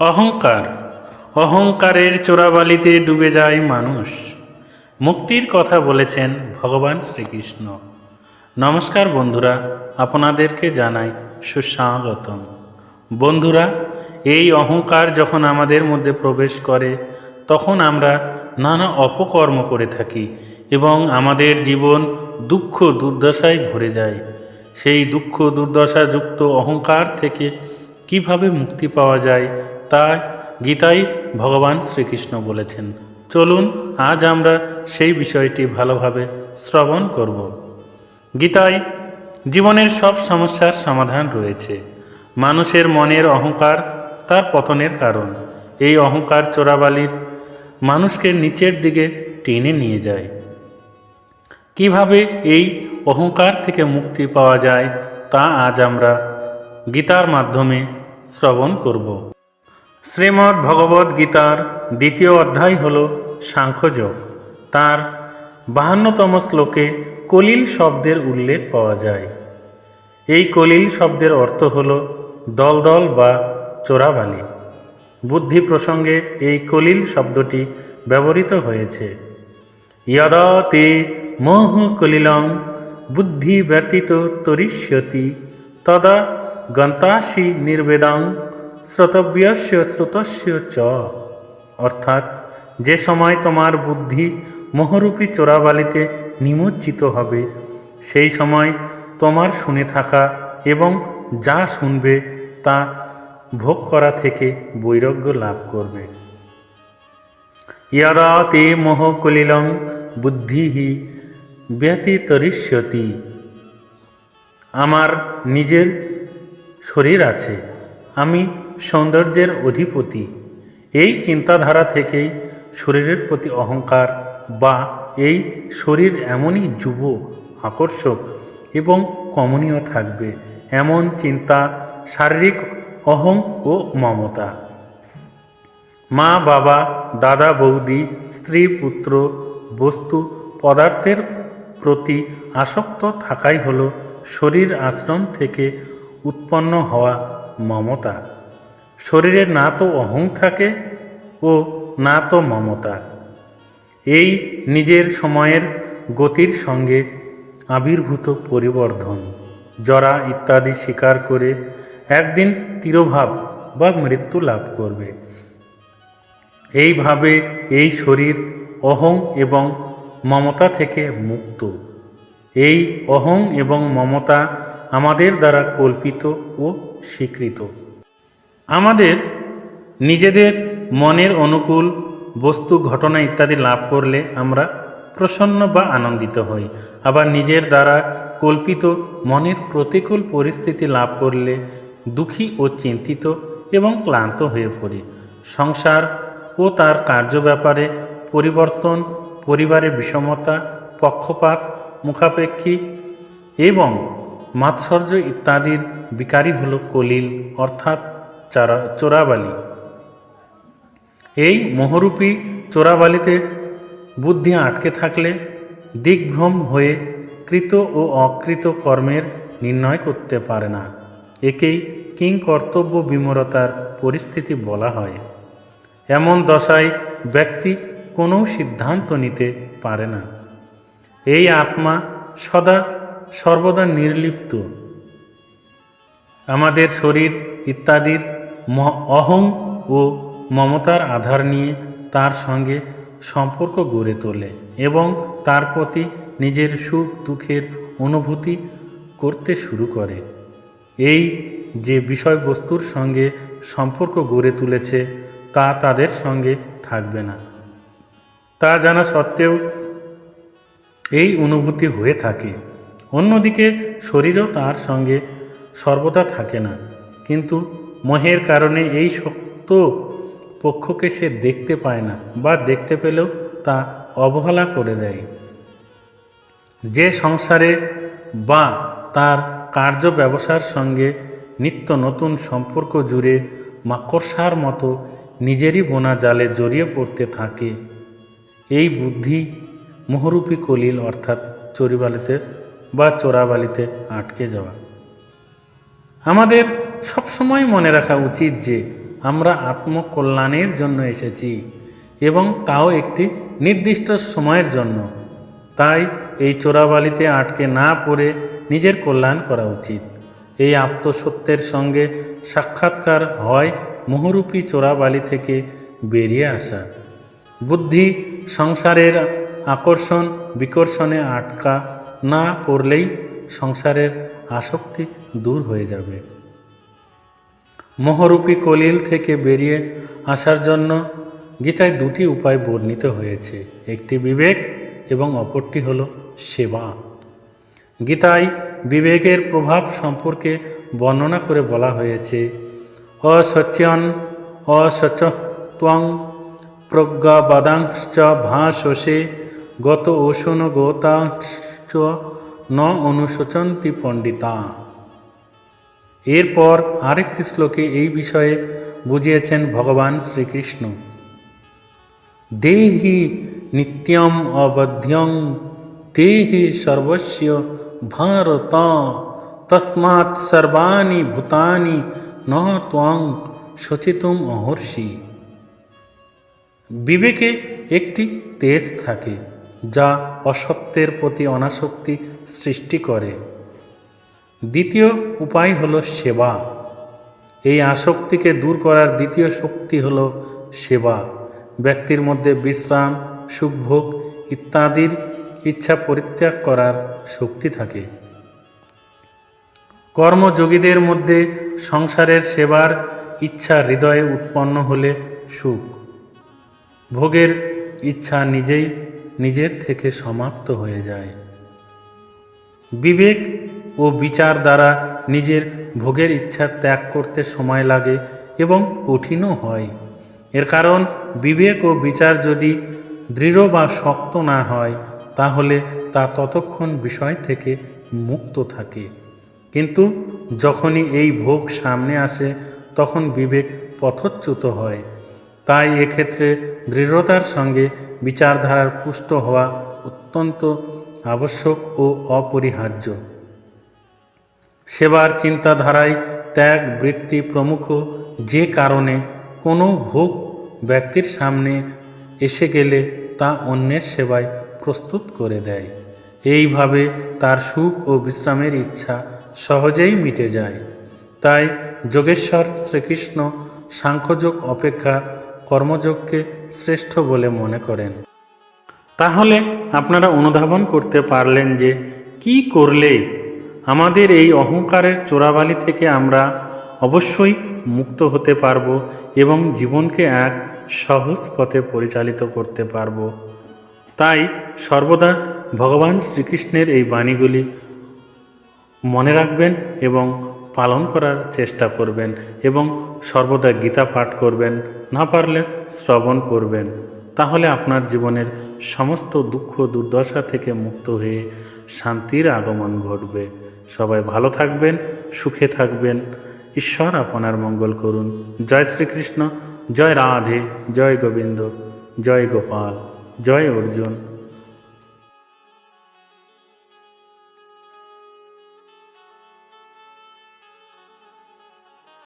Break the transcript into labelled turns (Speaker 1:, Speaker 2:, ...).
Speaker 1: অহংকার। অহংকারের চোরাবালিতে ডুবে যায় মানুষ। মুক্তির কথা বলেছেন ভগবান শ্রীকৃষ্ণ। নমস্কার বন্ধুরা, আপনাদেরকে জানাই সুস্বাগতম। বন্ধুরা, এই অহংকার যখন আমাদের মধ্যে প্রবেশ করে, তখন আমরা নানা অপকর্ম করে থাকি এবং আমাদের জীবন দুঃখ দুর্দশায় ভরে যায়। সেই দুঃখ দুর্দশাযুক্ত অহংকার থেকে কীভাবে মুক্তি পাওয়া যায় তা গীতাই ভগবান শ্রীকৃষ্ণ বলেছেন। চলুন, আজ আমরা সেই বিষয়টি ভালোভাবে শ্রবণ করব। গীতায় জীবনের সব সমস্যার সমাধান রয়েছে। মানুষের মনের অহংকার তার পতনের কারণ। এই অহংকার চোরাবালির মানুষকে নিচের দিকে টেনে নিয়ে যায়। কীভাবে এই অহংকার থেকে মুক্তি পাওয়া যায় তা আজ আমরা গীতার মাধ্যমে শ্রবণ করব। শ্রীমদ্ ভগবদ্ গীতার দ্বিতীয় অধ্যায় হল সাংখ্যযোগ। তার বাহান্নতম শ্লোকে কলিল শব্দের উল্লেখ পাওয়া যায়। এই কলিল শব্দের অর্থ হল দলদল বা চোরাবালি। বুদ্ধি প্রসঙ্গে এই কলিল শব্দটি ব্যবহৃত হয়েছে। যদা তে মোহ কলিলং বুদ্ধি ব্যতীত তরিষ্যতি, তদা গন্তাসি নির্বেদাং শ্রোতব্যস্য শ্রুতস্য চ। অর্থাৎ যে সময় তোমার বুদ্ধি মোহরূপী চোরাবালিতে নিমজ্জিত হবে, সেই সময় তোমার শুনে থাকা এবং যা শুনবে তা ভোগ করা থেকে বৈরাগ্য লাভ করবে। ইয়াদা তে মোহ কলিলং বুদ্ধি ব্যতীতরিষ্যতি। আমার নিজের শরীর আছে। আমি সৌন্দর্যের অধিপতি। এই চিন্তাধারা থেকেই শরীরের প্রতি অহংকার বা এই শরীর এমনই যুব, আকর্ষক এবং কমনীয় থাকবে, এমন চিন্তা, শারীরিক অহং ও মমতা। মা, বাবা, দাদা, বৌদি, স্ত্রী, পুত্র, বস্তু, পদার্থের প্রতি আসক্ত থাকাই হল শরীর আশ্রম থেকে উৎপন্ন হওয়া মমতা। শরীরে না তো অহং থাকে ও না তো মমতা। এই নিজের সময়ের গতির সঙ্গে আবির্ভূত পরিবর্ধন, জরা ইত্যাদি স্বীকার করে একদিন তিরোভাব বা মৃত্যু লাভ করবে। এইভাবে এই শরীর অহং এবং মমতা থেকে মুক্ত। এই অহং এবং মমতা আমাদের দ্বারা কল্পিত ও স্বীকৃত। আমাদের নিজেদের মনের অনুকূল বস্তু, ঘটনা ইত্যাদি লাভ করলে আমরা প্রসন্ন বা আনন্দিত হই। আবার নিজের দ্বারা কল্পিত মনের প্রতিকূল পরিস্থিতি লাভ করলে দুঃখী ও চিন্তিত এবং ক্লান্ত হয়ে পড়ি। সংসার ও তার কার্য ব্যাপারে পরিবর্তন, পরিবারে বিষমতা, পক্ষপাত মুখাপেক্ষী এবং মাৎসর্য ইত্যাদির বিকারী হল কলিল, অর্থাৎ চারা, চোরাবালি। এই মোহরূপী চোরাবালিতে বুদ্ধি আটকে থাকলে দিগ্ভ্রম হয়ে কৃত ও অকৃত কর্মের নির্ণয় করতে পারে না। একেই কিং কর্তব্য বিমরতার পরিস্থিতি বলা হয়। এমন দশায় ব্যক্তি কোনো সিদ্ধান্ত নিতে পারে না। এই আত্মা সদা সর্বদা নির্লিপ্ত। আমাদের শরীর ইত্যাদির অহং ও মমতার আধার নিয়ে তার সঙ্গে সম্পর্ক গড়ে তোলে এবং তার প্রতি নিজের সুখ দুঃখের অনুভূতি করতে শুরু করে। এই যে বিষয়বস্তুর সঙ্গে সম্পর্ক গড়ে তুলেছে, তা তাদের সঙ্গে থাকবে না। তা জানা সত্ত্বেও এই অনুভূতি হয়ে থাকে। অন্যদিকে শরীরও তার সঙ্গে সর্বদা থাকে না। কিন্তু মোহের কারণে এই শক্ত পক্ষকে সে দেখতে পায় না বা দেখতে পেলেও তা অবহেলা করে দেয়। যে সংসারে বা তার কার্য ব্যবসার সঙ্গে নিত্য নতুন সম্পর্ক জুড়ে মাকড়সার মতো নিজেরই বোনা জালে জড়িয়ে পড়তে থাকে। এই বুদ্ধি মোহরূপী কলিল অর্থাৎ চরিবালিতে বা চোরাবালিতে আটকে যাওয়া। আমাদের সবসময় মনে রাখা উচিত যে আমরা আত্মকল্যাণের জন্য এসেছি এবং তাও একটি নির্দিষ্ট সময়ের জন্য। তাই এই চোরাবালিতে আটকে না পড়ে নিজের কল্যাণ করা উচিত। এই আত্মসত্যের সঙ্গে সাক্ষাৎকার হয় মোহরূপী চোরাবালি থেকে বেরিয়ে আসা। বুদ্ধি সংসারের আকর্ষণ, বিকর্ষণে আটকা না পড়লেই সংসারের আসক্তি দূর হয়ে যাবে। মোহরূপী কলিল থেকে বেরিয়ে আসার জন্য গীতায় দুটি উপায় বর্ণিত হয়েছে। একটি বিবেক এবং অপরটি হল সেবা। গীতায় বিবেকের প্রভাব সম্পর্কে বর্ণনা করে বলা হয়েছে অসত্যন অসচত্বং প্রজ্ঞাবাদাংশ্চ ভাসসে গত ওষণ গোতাংশ্চ ন অনুশোচন্তি পণ্ডিতা। এরপর আরেকটি শ্লোকে এই বিষয়ে বুঝিয়েছেন ভগবান শ্রীকৃষ্ণ। দেহি নিত্যম অবধ্যং, দেহি সর্বস্ব ভারত, তসমাৎ সর্বাণি ভূতানি ন ত্বং সচিতুম অহর্ষি। বিবেকে একটি তেজ থাকে। যা অসত্যের প্রতি অনাসক্তি সৃষ্টি করে। দ্বিতীয় উপায় হল সেবা। এই আসক্তিকে দূর করার দ্বিতীয় শক্তি হল সেবা। ব্যক্তির মধ্যে বিশ্রাম, সুখভোগ ইত্যাদির ইচ্ছা পরিত্যাগ করার শক্তি থাকে। কর্মযোগীদের মধ্যে সংসারের সেবার ইচ্ছা হৃদয়ে উৎপন্ন হলে সুখ। ভোগের ইচ্ছা নিজেই নিজের থেকে সমাপ্ত হয়ে যায়। বিবেক ও বিচার দ্বারা নিজের ভোগের ইচ্ছা ত্যাগ করতে সময় লাগে এবং কঠিনও হয়। এর কারণ, বিবেক ও বিচার যদি দৃঢ় বা শক্ত না হয়, তাহলে তা ততক্ষণ বিষয় থেকে মুক্ত থাকে। কিন্তু যখনই এই ভোগ সামনে আসে, তখন বিবেক পথচ্যুত হয়। তাই এক্ষেত্রে দৃঢ়তার সঙ্গে বিচারধারার পুষ্ট হওয়া অত্যন্ত আবশ্যক ও অপরিহার্য। সেবার চিন্তাধারায় ত্যাগ বৃত্তি প্রমুখ যে কারণে কোনো ভোগ ব্যক্তির সামনে এসে গেলে তা অন্যের সেবায় প্রস্তুত করে দেয়। এইভাবে তার সুখ ও বিশ্রামের ইচ্ছা সহজেই মিটে যায়। তাই যোগেশ্বর শ্রীকৃষ্ণ সাংখ্যযোগ অপেক্ষা কর্মযোগকে শ্রেষ্ঠ বলে মনে করেন। তাহলে আপনারা অনুধাবন করতে পারলেন যে কি করলে আমাদের এই অহংকারের চোরাবালি থেকে আমরা অবশ্যই মুক্ত হতে পারব এবং জীবনকে এক সহজ পথে পরিচালিত করতে পারব। তাই সর্বদা ভগবান শ্রীকৃষ্ণের এই বাণীগুলি মনে রাখবেন এবং পালন করার চেষ্টা করবেন এবং সর্বদা গীতা পাঠ করবেন। না পারলে শ্রবণ করবেন। তাহলে আপনার জীবনের সমস্ত দুঃখ দুর্দশা থেকে মুক্ত হয়ে শান্তির আগমন ঘটবে। সবাই ভালো থাকবেন, সুখে থাকবেন। ঈশ্বর আপনার মঙ্গল করুন। জয় শ্রীকৃষ্ণ, জয় রাধে, জয় গোবিন্দ, জয় গোপাল, জয় অর্জুন।